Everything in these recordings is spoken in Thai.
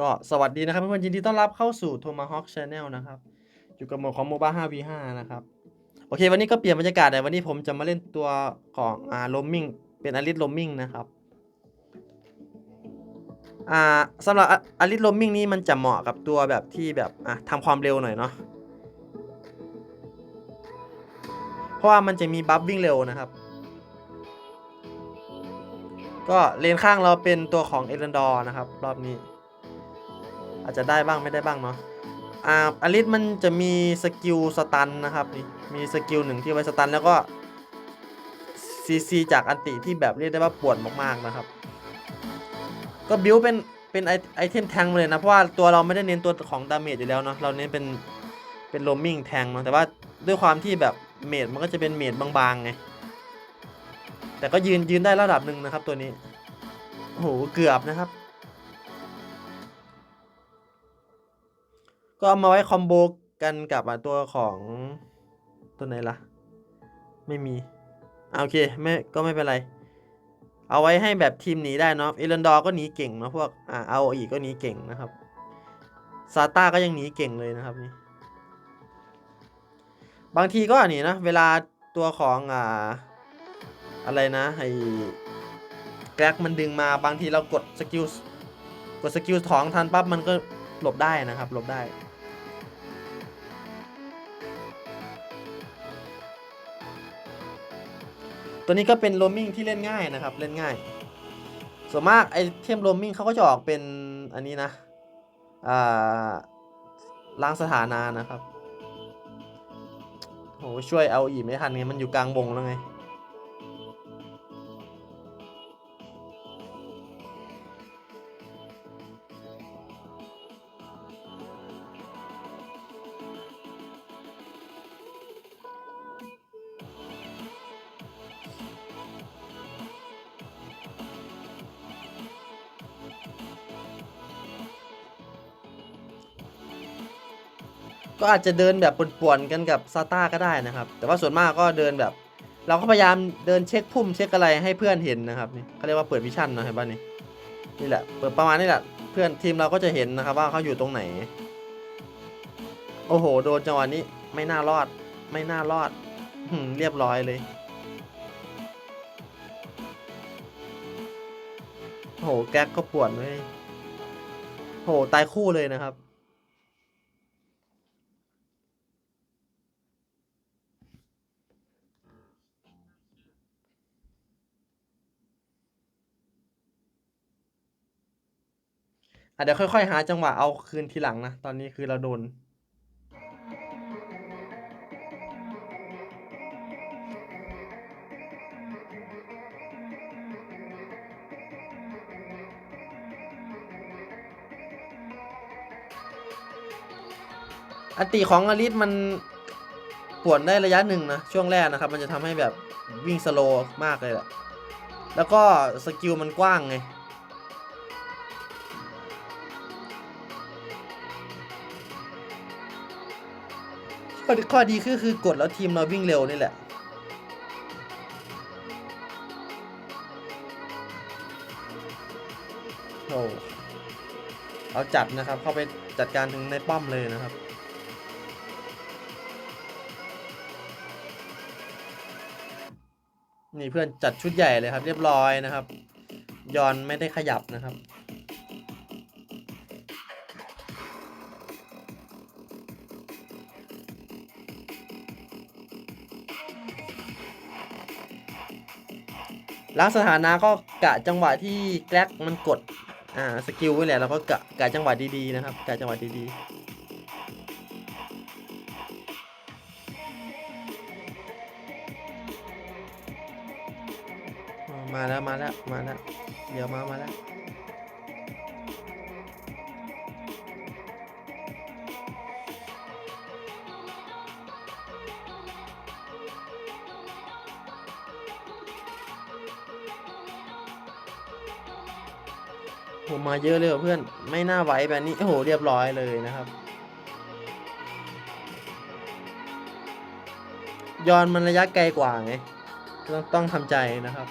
ก็สวัสดีนะครับเพื่อนๆยินดีต้อนรับเข้าสู่ Tomahawk Channel นะครับ อยู่กับโหมดของ MOBA 5v5 นะครับ โอเค วันนี้ก็เปลี่ยนบรรยากาศแต่วันนี้ผมจะมาเล่นตัวของอ่า roaming เป็นอลิส roaming นะครับอ่าสำหรับอลิส roaming นี้มันจะเหมาะกับตัวแบบที่แบบอะทำความเร็วหน่อยเนาะเพราะว่ามันจะมีบัฟวิ่งเร็วนะครับ ก็เลนข้างเราเป็นตัวของเอเลนดอร์นะครับ รอบนี้ อาจจะได้บ้างไม่ได้บ้างเนาะอ่าอลิสมันจะมีสกิลสตันนะครับนี่มีสกิลหนึ่งที่ไว้สตันแล้วก็ซีซีจากอันติที่แบบเรียกได้ว่าปวดมากๆนะครับ ก็บิวเป็นเป็นไอไอเทมแทงเลยนะ เพราะว่าตัวเราไม่ได้เน้นตัวของดาเมจอยู่แล้วเนาะเราเน้นเป็นเป็นโรมมิ่งแทงเนาะแต่ว่าด้วยความที่แบบเมจมันก็จะเป็นเมจบางๆไงแต่ก็ยืนยืนได้ระดับหนึ่งนะครับตัวนี้โอ้โหเกือบนะครับ ก็เอามาไว้คอมโบกันกับตัวของตัวไหนล่ะ ไม่มีโอเคไม่ก็ไม่เป็นไร เอาไว้ให้แบบทีมหนีได้เนาะเอเลนดอร์ก็หนีเก่งนะพวกอ่าเอาอีกก็หนีเก่งนะครับซาต้าก็ยังหนีเก่งเลยนะครับนี่บางทีก็หนีนะ เวลาตัวของอ่าอะไรนะไอ้แกร็กมันดึงมาบางทีเรากดสกิลกดสกิลท้องทันปั๊บมันก็หลบได้นะครับ หลบได้ ตัวนี้ก็เป็นโรมมิ่งที่เล่นง่ายนะครับ เล่นง่าย ส่วนมากไอเทมโรมมิ่งเขาก็จะออกเป็นอันนี้นะอ่าล้างสถานะนะครับโหช่วยเอาอีกไม่ทันไงมันอยู่กลางวงแล้วไง ก็อาจจะเดินแบบป่วนๆกันกับซาต้าก็ได้นะครับ แต่ว่าส่วนมากก็เดินแบบ เราก็พยายามเดินเช็คพุ่มเช็คอะไรให้เพื่อนเห็นนะครับนี่เขาเรียกว่าเปิดวิชั่นนะเห็นป่ะนี่นี่แหละเปิดประมาณนี้แหละเพื่อนทีมเราก็จะเห็นนะครับว่าเขาอยู่ตรงไหน โอ้โห โดนจังหวะนี้ไม่น่ารอด ไม่น่ารอดหืมเรียบร้อยเลยโอ้โหแก๊กก็ปวดเลยโอ้โหตายคู่เลยนะครับ เดี๋ยวค่อยๆ หาจังหวะเอาคืนทีหลังนะ ตอนนี้คือเราโดน อติของอลิสมันป่วนได้ระยะหนึ่งนะ ช่วงแรกนะครับ มันจะทำให้แบบวิ่งสโลมากเลยแหละแล้วก็สกิลมันกว้างไง อข้อดีคือคือกดแล้วทีมเราวิ่งเร็วนี่แหละ โอ้เอาจัดนะครับ เข้าไปจัดการถึงในป้อมเลยนะครับนี่เพื่อนจัดชุดใหญ่เลยครับ เรียบร้อยนะครับ ยอนไม่ได้ขยับนะครับ ล้างสถานะก็กะจังหวะที่แกล็กมันกดอ่าสกิลไว้แหละเราก็กะกะจังหวะดีๆนะครับกะจังหวะดีๆ มาแล้วมาแล้วมาแล้วเดี๋ยวมามาแล้ว มาเยอะเลยเพื่อน ไม่น่าไหวแบบนี้ โอ้โห เรียบร้อยเลยนะครับ ยอนมันระยะไกลกว่าไง ต้องต้องทำใจนะครับ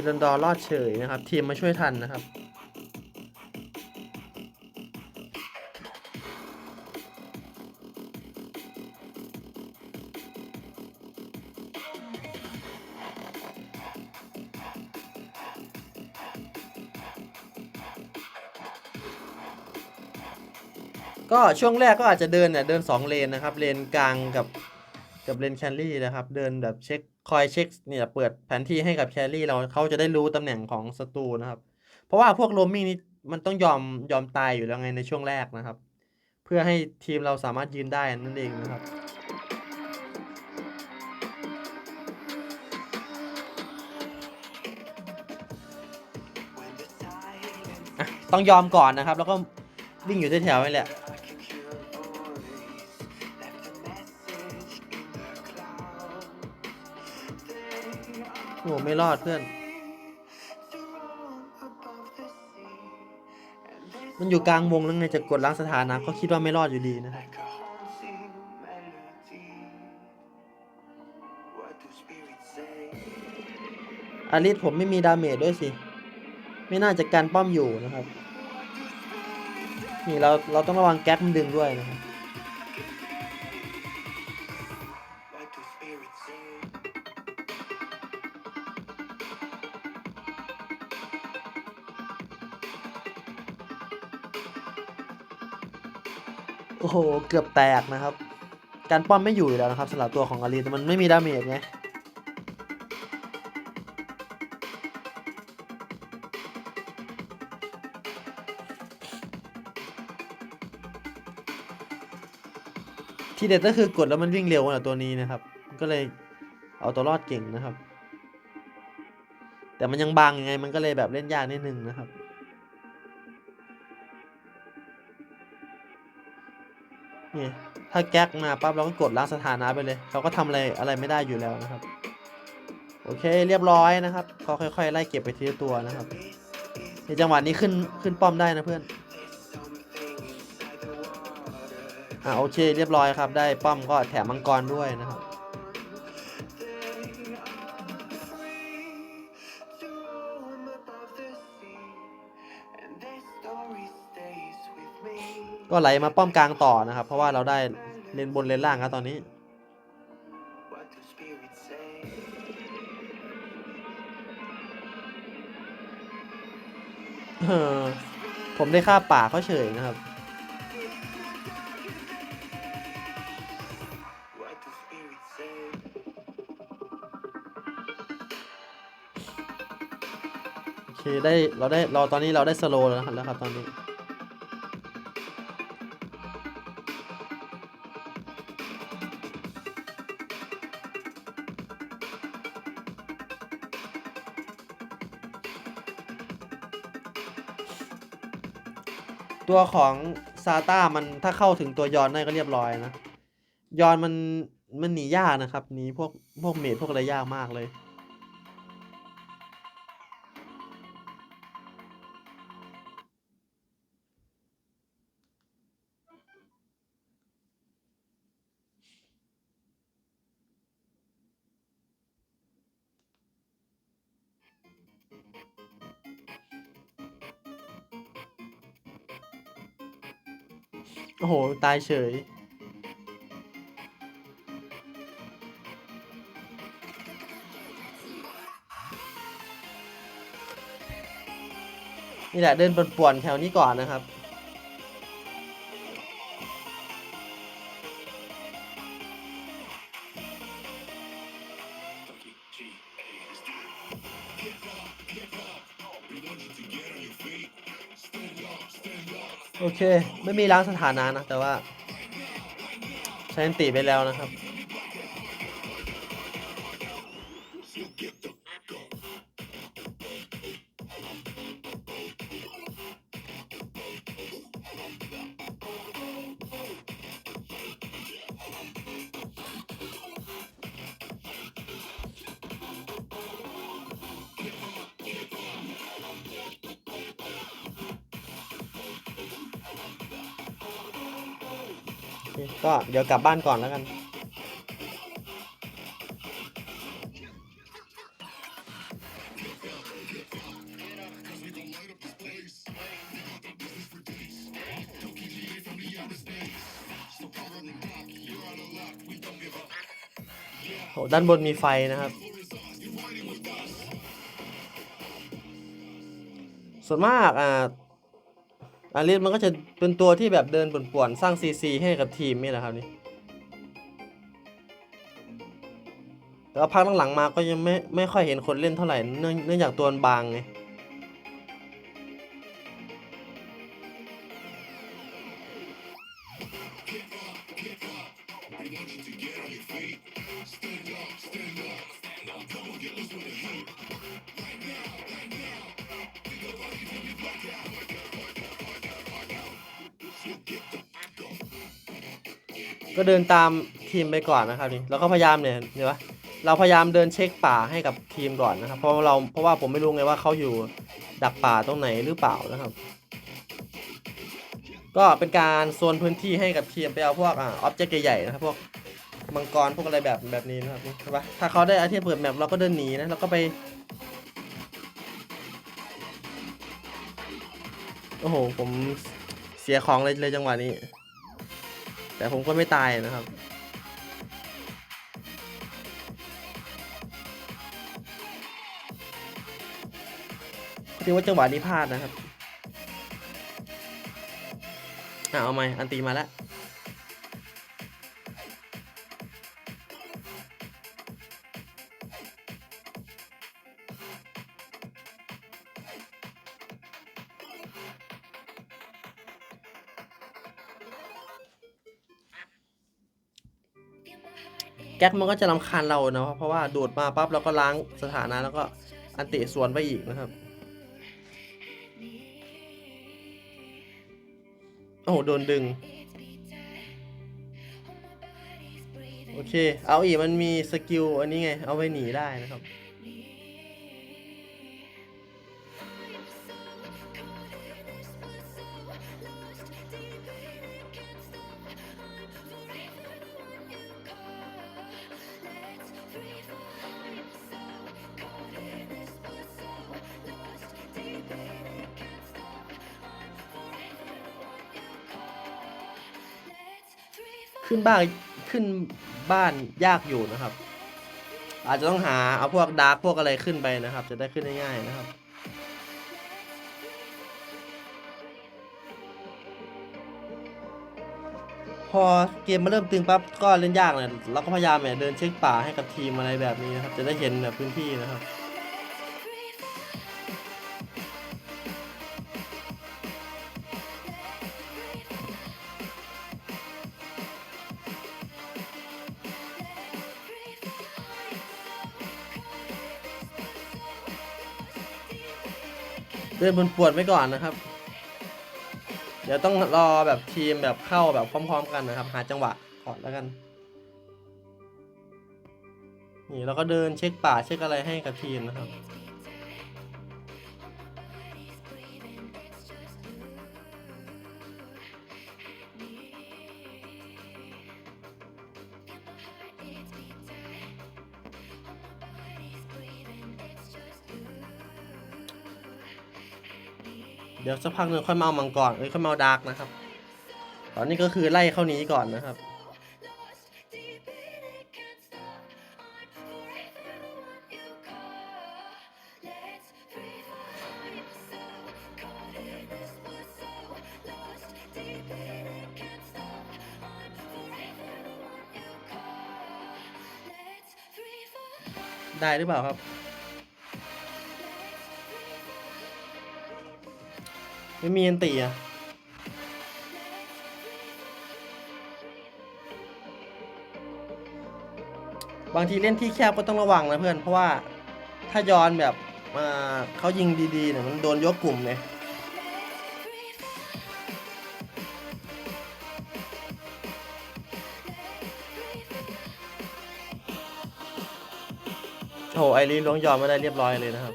เอรันดอร์รอดเฉยนะครับ ทีมมาช่วยทันนะครับ ก็ช่วงแรกก็อาจจะเดินเนี่ยเดินสองเลนนะครับ เลนกลางกับกับเลนแครี่นะครับ เดินแบบเช็ค คอยเช็คเนี่ยเปิดแผนที่ให้กับแครี่เราเขาจะได้รู้ตำแหน่งของศัตรูนะครับ เพราะว่าพวกโรมมิ่งนี้มันต้องยอมยอมตายอยู่แล้วไงในช่วงแรกนะครับ เพื่อให้ทีมเราสามารถยืนได้นั่นเองนะครับต้องยอมก่อนนะครับ แล้วก็วิ่งอยู่แถวๆนี่แหละ อ้ไม่รอดเพื่อน มันอยู่กลางวงแล้วไงจะกดล้างสถานะก็คิดว่าไม่รอดอยู่ดีนะอาริสผมไม่มีดาเมจด้วยสิ ไม่น่าจะกันป้อมอยู่นะครับ นี่เราเราต้องระวังแก๊กมันดึงด้วยนะครับ โอ้โห เกือบแตกนะครับ การป้อมไม่อยู่อยู่แล้วนะครับสำหรับตัวของอารีแต่มันไม่มีดาเมจไงทีเด็ดก็คือกดแล้วมันวิ่งเร็วกว่าตัวนี้นะครับ ก็เลยเอาตัวรอดเก่งนะครับ แต่มันยังบางยังไงมันก็เลยแบบเล่นยากนิดนึงนะครับ นี่ถ้าแก๊กมาปั๊บเราก็กดล้างสถานะไปเลย เขาก็ทำอะไรอะไรไม่ได้อยู่แล้วนะครับ โอเคเรียบร้อยนะครับเขาค่อยๆไล่เก็บไปทีละตัวนะครับในจังหวะนี้ขึ้นขึ้นป้อมได้นะเพื่อนอ่าโอเคเรียบร้อยครับ ได้ป้อมก็แถมมังกรด้วยนะครับ ก็ไหลมาป้อมกลางต่อนะครับ เพราะว่าเราได้เลนบนเลนล่างครับตอนนี้ ผมได้ค่าป่าเขาเฉยนะครับโอเคได้เราได้เราตอนนี้เราได้สโลแล้วนะครับแล้วครับตอนนี้ ตัวของซาต้ามันถ้าเข้าถึงตัวยอนได้ก็เรียบร้อยนะ ยอนมันมันหนียากนะครับหนีพวกพวกเมดพวกอะไรยากมากเลย โอ้โห ตายเฉย นี่แหละเดินป่วนๆแถวนี้ก่อนนะครับ เค ไม่มีล้างสถานะนะ แต่ว่า ใช้อันติไปแล้วนะครับ ก็เดี๋ยวกลับบ้านก่อนแล้วกันโหด้านบนมีไฟนะครับ ส่วนมากอ่า อาริสมันก็จะเป็นตัวที่แบบเดินป่วนๆสร้างซีซีให้กับทีมนี่แหละครับนี่แต่ว่าพักหลังๆมาก็ยังไม่ไม่ค่อยเห็นคนเล่นเท่าไหร่เนื่องเนื่องจากตัวบางไง ก็เดินตามทีมไปก่อนนะครับนี่แล้วก็พยายามเนี่ยเดี๋ยววะเราพยายามเดินเช็คป่าให้กับทีมก่อนนะครับ เพราะเราเพราะว่าผมไม่รู้ไงว่าเขาอยู่ดักป่าตรงไหนหรือเปล่านะครับ ก็เป็นการโซนพื้นที่ให้กับทีมไปเอาพวกอ่าออบเจกต์ใหญ่ๆนะครับพวกมังกรพวกอะไรแบบแบบนี้นะครับใช่ปะถ้าเขาได้อาเทียเปิดแมปเราก็เดินหนีนะแล้วก็ไปโอ้โหผม เสียของเลยเลยจังหวะนี้ แต่ผมก็ไม่ตายนะครับ ถือว่าจังหวะนี้พลาดนะครับ อะเอาไหมอันตีมาแล้ว แก๊กมันก็จะรำคาญเราเนาะเพราะว่าโดดมาปั๊บเราก็ล้างสถานะแล้วก็อันติสวนไปอีกนะครับโอ้โหโดนดึง โอเค เอาอีกมันมีสกิลอันนี้ไง เอาไว้หนีได้นะครับ ขึ้นบ้านขึ้นบ้านยากอยู่นะครับ อาจจะต้องหาเอาพวกดาร์กพวกอะไรขึ้นไปนะครับ จะได้ขึ้นได้ง่ายนะครับพอเกมมาเริ่มตึงปั๊บก็เล่นยากเลยเราก็พยายามเนี่ยเดินเช็คป่าให้กับทีมอะไรแบบนี้นะครับ จะได้เห็นแบบพื้นที่นะครับ เดินบนปวดไว้ก่อนนะครับ เดี๋ยวต้องรอแบบทีมแบบเข้าแบบพร้อม ๆ กันนะครับ หาจังหวะก่อนแล้วกัน นี่เราก็เดินเช็คป่าเช็คอะไรให้กับทีมนะครับ เดี๋ยวสักพักหนึ่งค่อยมาเอามังกรเอ้ยค่อยมาเอาดาร์กนะครับ ตอนนี้ก็คือไล่เข้านี้ก่อนนะครับ ได้หรือเปล่าครับ ไม่มีอันตีอะบางทีเล่นที่แคบก็ต้องระวังนะเพื่อน เพราะว่าถ้าย้อนแบบมาเขายิงดีๆเนี่ยมันโดนยกกลุ่มเลยโอ้โหไอรีนล้วงยอมมาได้เรียบร้อยเลยนะครับ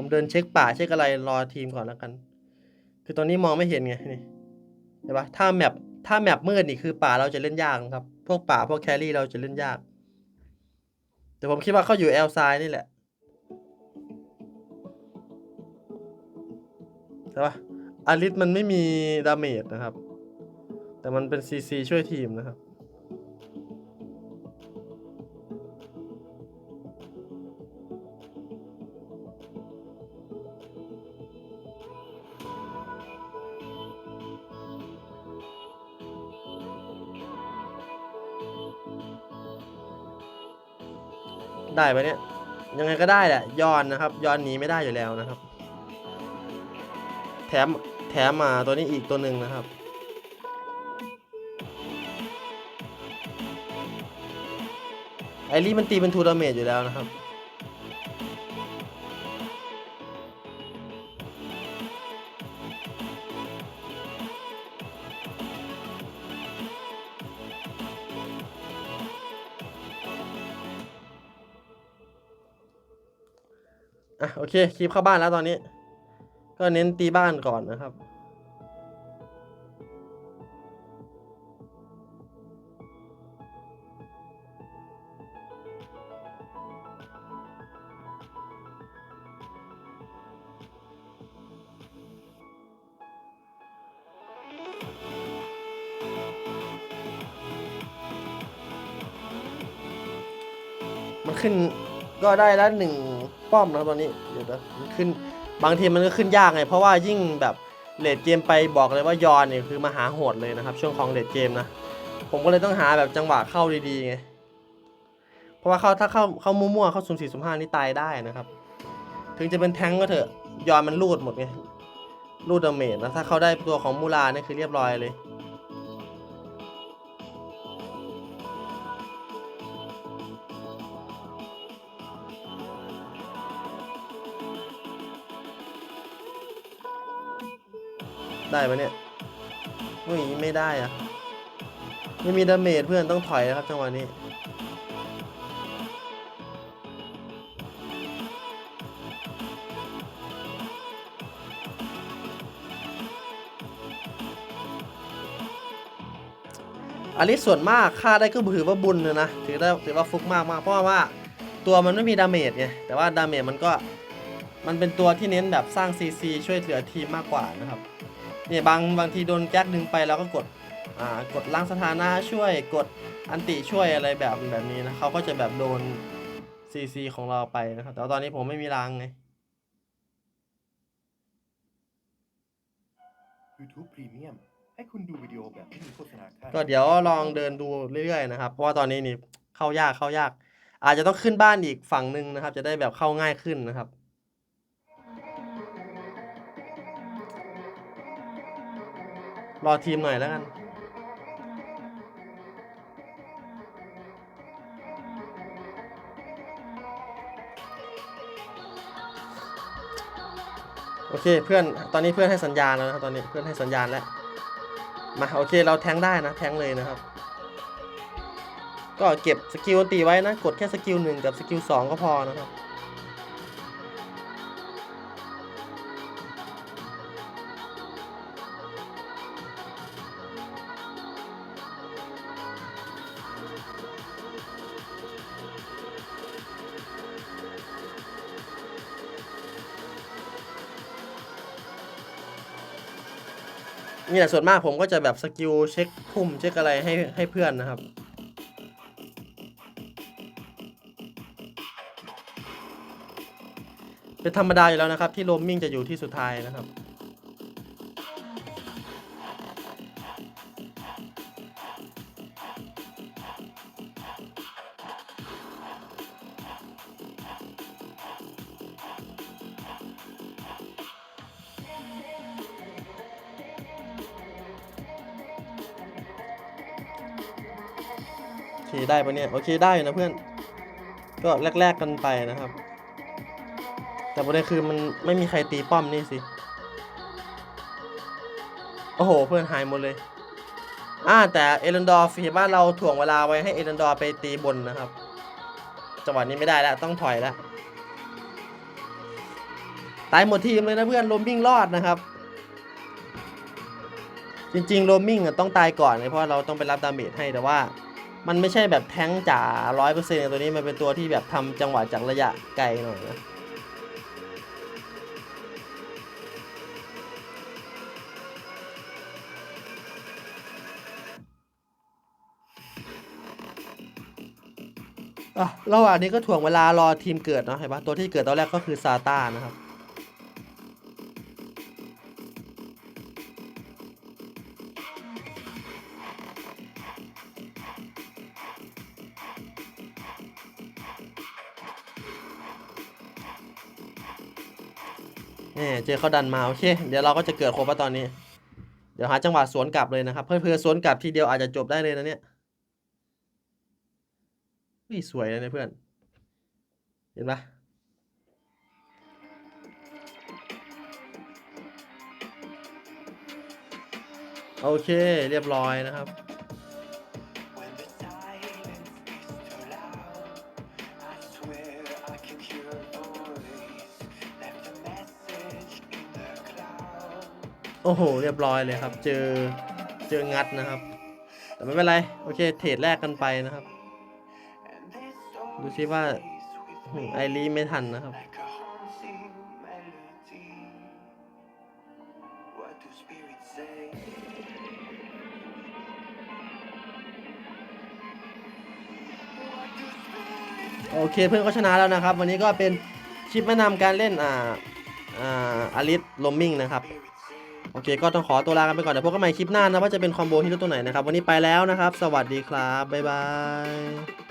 ผมเดินเช็คป่าเช็คอะไรรอทีมก่อนแล้วกัน คือตอนนี้มองไม่เห็นไงนี่เห็นปะถ้าแมปถ้าแมปมืดนี่คือป่าเราจะเล่นยากครับ พวกป่าพวกแครี่เราจะเล่นยาก แต่ผมคิดว่าเขาอยู่แอลไซนี่แหละเห็นปะอาริสมันไม่มีดาเมจนะครับ แต่มันเป็นซีซีช่วยทีมนะครับ ได้ปะเนี่ย ยังไงก็ได้แหละย้อนนะครับย้อนหนีไม่ได้อยู่แล้วนะครับ แถมแถมมาตัวนี้อีกตัวหนึ่งนะครับไอรีมันตีเป็นทูดาเมจอยู่แล้วนะครับ เคคลิปเข้าบ้านแล้วตอนนี้ ก็เน้นตีบ้านก่อนนะครับ มันขึ้นก็ได้ล้วหนึ่ง ป้อมนะตอนนี้เดี๋ยวนะมันขึ้นบางทีมันก็ขึ้นยากไง เพราะว่ายิ่งแบบเลดเกมไปบอกเลยว่ายอนเนี่ยคือมาหาโหดเลยนะครับ ช่วงของเลดเกมนะ ผมก็เลยต้องหาแบบจังหวะเข้าดีๆไง เพราะว่าเข้าถ้าเข้าเข้ามั่วๆเข้าศูนย์สี่ศูนย์ห้านี่ตายได้นะครับ ถึงจะเป็นแท้งก็เถอะยอนมันรูดหมดไงรูดดาเมจนะถ้าเขาได้ตัวของมูลาเนี่ยคือเรียบร้อยเลย ได้ปะเนี่ยอุ้ยไม่ได้อะไม่มีดาเมจเพื่อนต้องถอยนะครับจังหวะนี้อลิสส่วนมากค่าได้ก็ถือว่าบุญเลยนะถือได้ถือว่าฟุกมากมากเพราะว่าตัวมันไม่มีดาเมจไงแต่ว่าดาเมจมันก็มันเป็นตัวที่เน้นแบบสร้างซีซีช่วยเหลือทีมมากกว่านะครับ เนี่ยบางบางทีโดนแก๊กดึงไปแล้วก็กดอ่ากดล้างสถานะช่วยกดอันติช่วยอะไรแบบแบบนี้นะเขาก็จะแบบโดนซีซีของเราไปนะครับ แต่ว่าตอนนี้ผมไม่มีล้างไง YouTube Premium ให้คุณดูวิดีโอแบบไม่มีโฆษณาค่าก็เดี๋ยวลองเดินดูเรื่อยๆนะครับ เพราะว่าตอนนี้นี่เข้ายากเข้ายาก อาจจะต้องขึ้นบ้านอีกฝั่งหนึ่งนะครับ จะได้แบบเข้าง่ายขึ้นนะครับ รอทีมหน่อยแล้วกัน โอเคเพื่อนตอนนี้เพื่อนให้สัญญาณแล้วนะครับตอนนี้เพื่อนให้สัญญาณแล้ว มาโอเคเราแทงได้นะ แทงเลยนะครับ ก็เก็บสกิลตีไว้นะ กดแค่สกิลหนึ่งกับสกิลสองก็พอนะครับ นี่แหละส่วนมากผมก็จะแบบสกิลเช็คพุ่มเช็คอะไรให้ให้เพื่อนนะครับ เป็นธรรมดาอยู่แล้วนะครับ ที่โรมมิ่งจะอยู่ที่สุดท้ายนะครับ ปะเนี่ย โอเคได้อยู่นะเพื่อน ก็แลกๆกันไปนะครับ แต่ประเด็นคือมันไม่มีใครตีป้อมนี่สิ โอ้โห เพื่อนหายหมดเลย อ่าแต่เอรันดอร์ฟีบ้านเราถ่วงเวลาไว้ให้เอรันดอร์ไปตีบนนะครับ จังหวะนี้ไม่ได้แล้วต้องถอยแล้วตายหมดทีมเลยนะเพื่อนโรมมิ่งรอดนะครับ จริงๆโรมมิ่งต้องตายก่อนเลยเพราะเราต้องไปรับดาเมจให้แต่ว่า มันไม่ใช่แบบแท้งจ๋าร้อยเปอร์เซ็นต์ตัวนี้มันเป็นตัวที่แบบทำจังหวะจากระยะไกลหน่อยนะะระหว่างนี้ก็ถ่วงเวลารอทีมเกิดเนาะเห็นปะตัวที่เกิดตอนแรกก็คือซาต้านะครับ นี่เจอเขาดันมาโอเค เดี๋ยวเราก็จะเกิดครบตอนนี้ เดี๋ยวหาจังหวะสวนกลับเลยนะครับ เพื่อเพื่อสวนกลับทีเดียวอาจจะจบได้เลยนะเนี่ยนี่สวยเลยนะเพื่อน เห็นปะโอเคเรียบร้อยนะครับ อ้โห เรียบร้อยเลยครับ เจอเจองัดนะครับ แต่ไม่เป็นไร โอเค เทรดแรกกันไปนะครับ ดูซิว่าไอรีไม่ทันนะครับ โอเคเพื่อนก็ชนะแล้วนะครับ วันนี้ก็เป็นคลิปแนะนำการเล่นอ่าอ่าอลิสลมมิงนะครับ โอเค ก็ต้องขอตัวลากันไปก่อนเดี๋ยวพบกันใหม่คลิปหน้านะว่าจะเป็นคอมโบที่ตัวไหนนะครับ วันนี้ไปแล้วนะครับ สวัสดีครับบ๊ายบาย